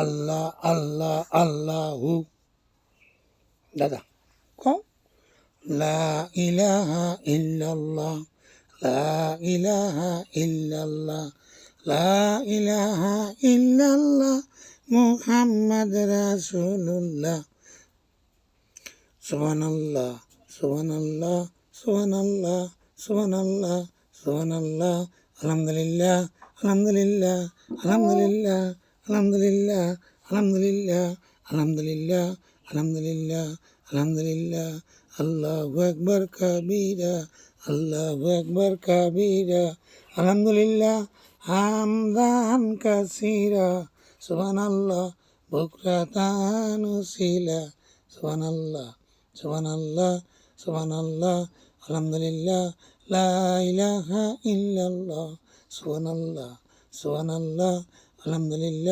আল্লাহ আল্লাহ, আল্লাহু। দাদা, কও। লা ইলাহা ইল্লাল্লাহ, লা ইলাহা ইল্লাল্লাহ, লা ইলাহা ইল্লাল্লাহ, মুহাম্মদ রাসূলুল্লাহ। সুবহানাল্লাহ সুবহানাল্লাহ সুবহানাল্লাহ সুবহানাল্লাহ সুবহানাল্লাহ, আলহামদুলিল্লাহ আলহামদুলিল্লাহ আলহামদুলিল্লাহ। আলহামদুলিল্লাহ আলহামদুলিল্লাহ আলহামদুলিল্লাহ আলহামদুলিল্লাহ আলহামদুলিল্লাহ, আল্লাহ আকবর কাবিরা, আল্লাহ আকবর কাবিরা, আলহামদুলিল্লাহ, হামদান কাসিরা সুবান আল্লাহ বকরা তানুসিলা সুবান আল্লাহ সুবান আল্লাহ সুবান আল্লাহ আলহামদুলিল্লাহ, লা ইলাহা ইল্লাল্লাহ সুবান আল্লাহ সুবান আল্লাহ അലഹമില്ല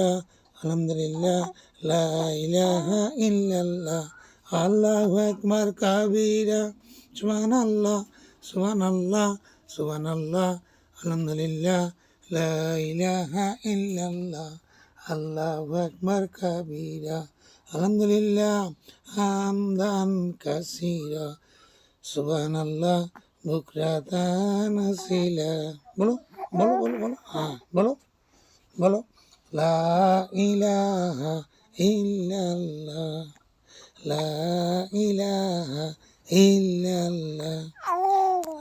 ബോളോ ബോളോ ബോളോ ബോളോ. ആ ബോളോ ബോളോ. লা ইলাহা ইল্লাল্লাহ লা ইলাহা ইল্লাল্লাহ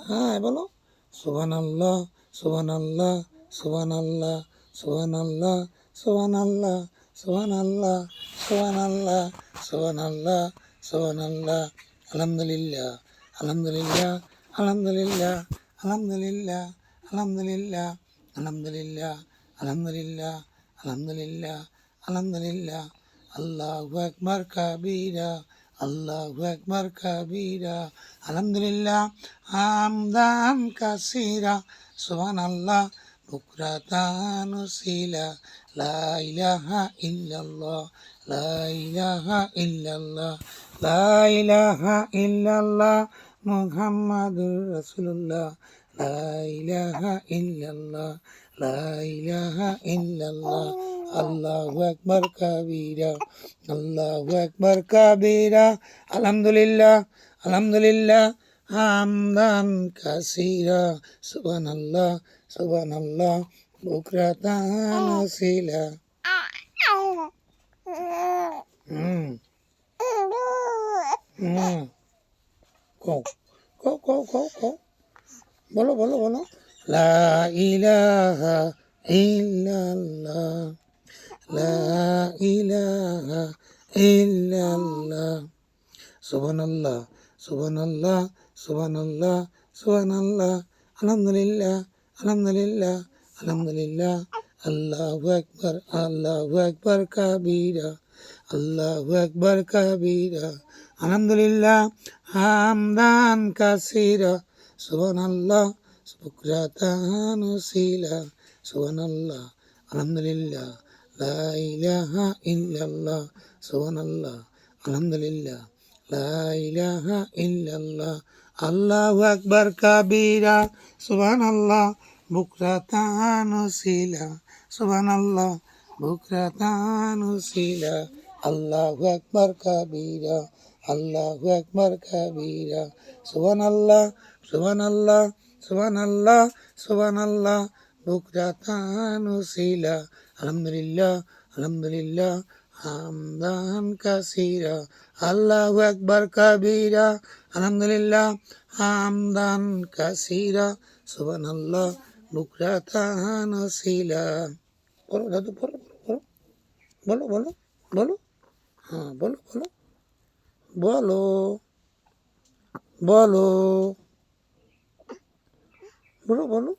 হ্যাঁ বলো সুবহানাল্লাহ সুবহানাল্লাহ সুবহানাল্লাহ সুবহানাল্লাহ সুবহানাল্লাহ সুবহানাল্লাহ সুবহানাল্লাহ সুবহানাল্লাহ সুবহানাল্লাহ আলহামদুলিল্লাহ আলহামদুলিল্লাহ আলহামদুলিল্লাহ আলহামদুলিল্লাহ আলহামদুলিল্লাহ আলহামদুলিল্লাহ আলহামদুলিল্লাহ আলহামদুলিল্লাহ আলহামদুলিল্লাহ আল্লাহু আকবার কাবীরা আল্লাহু আকবার কাবীরা আলহামদুলিল্লাহ হামদান কাসীরা সুবহানাল্লাহ বুকরাতান ওসিলা লা ইলাহা ইল্লাল্লাহ লা ইলাহা ইল্লাল্লাহ লা ইলাহা ইল্লাল্লাহ মুহাম্মাদুর রাসূলুল্লাহ লা ইলাহা ইল্লাল্লাহ লা ইলাহা ইল্লাল্লাহ, আল্লাহু আকবার কাবীরা, আল্লাহু আকবার কাবীরা, আলহামদুলিল্লাহ আলহামদুলিল্লাহ, হামদান কাসীরা, সুবহানাল্লাহ সুবহানাল্লাহ, বুকরাতান আসিলা। হুম। হুম। কও কও কও কও বলো বলো বলো। ലാ ഇലാഹ ഇല്ലല്ലാഹ്. ലാ ഇലാഹ ഇല്ലല്ലാഹ്. സുബ്ഹാനല്ലാഹ് സുബ്ഹാനല്ലാഹ് സുബ്ഹാനല്ലാഹ് സുബ്ഹാനല്ലാഹ്. അൽഹംദുലില്ലാഹ് അൽഹംദുലില്ലാഹ് അൽഹംദുലില്ലാഹ്. അല്ലാഹു അക്ബർ അല്ലാഹു അക്ബർ കബീര. അല്ലാഹു അക്ബർ കബീര. അൽഹംദുലില്ലാഹ് ഹംദാൻ കസീര. സുബ്ഹാനല്ലാഹ് বুকরাতান ওসিলা সুবহানাল্লাহ, আলহামদুলিল্লাহ, লা ইলাহা ইল্লাল্লাহ, সুবহানাল্লাহ, আলহামদুলিল্লাহ, লা ইলাহা ইল্লাল্লাহ, আল্লাহু আকবার, কাবীরা, সুবহানাল্লাহ, বুকরাতান ওসিলা সুবহানাল্লাহ, বুকরাতান ওসিলা আল্লাহু আকবার, কাবীরা, আল্লাহু আকবার, কাবীরা, সুবহানাল্লাহ সুবহানাল্লাহ সুবহানাল্লাহ সুবহানাল্লাহ বুকরাতান ওসিলা আলহামদুলিল্লাহ আলহামদুলিল্লাহ, হামদান কাসীরা, আল্লাহু আকবার কাবীরা, আলহামদুলিল্লাহ, হামদান কাসীরা, সুবহানাল্লাহ বুকরাতান ওসিলা বলো, দাদু বলো বলো বলো বলো বলো হ্যাঁ বলো বলো বলো বলো બોલો બોલો